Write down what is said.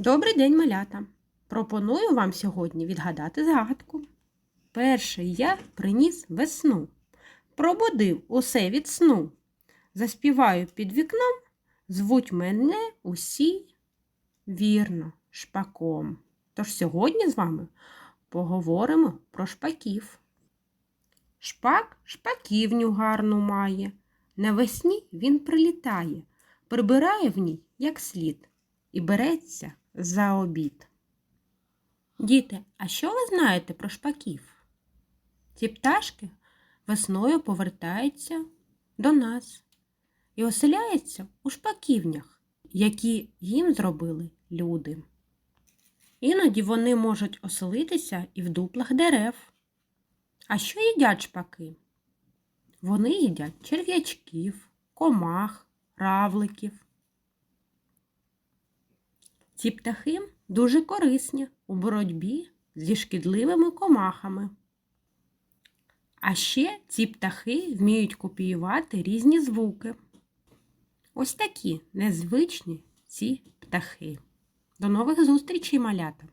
Добрий день, малята! Пропоную вам сьогодні відгадати загадку. Перший я приніс весну, пробудив усе від сну. Заспіваю під вікном, звуть мене усі вірно шпаком. Тож сьогодні з вами поговоримо про шпаків. Шпак шпаківню гарну має. Навесні він прилітає, прибирає в ній як слід і береться за обід. Діти, а що ви знаєте про шпаків? Ці пташки весною повертаються до нас і оселяються у шпаківнях, які їм зробили люди. Іноді вони можуть оселитися і в дуплах дерев. А що їдять шпаки? Вони їдять черв'ячків, комах, равликів. Ці птахи дуже корисні у боротьбі зі шкідливими комахами. А ще ці птахи вміють копіювати різні звуки. Ось такі незвичні ці птахи. До нових зустрічей, малята!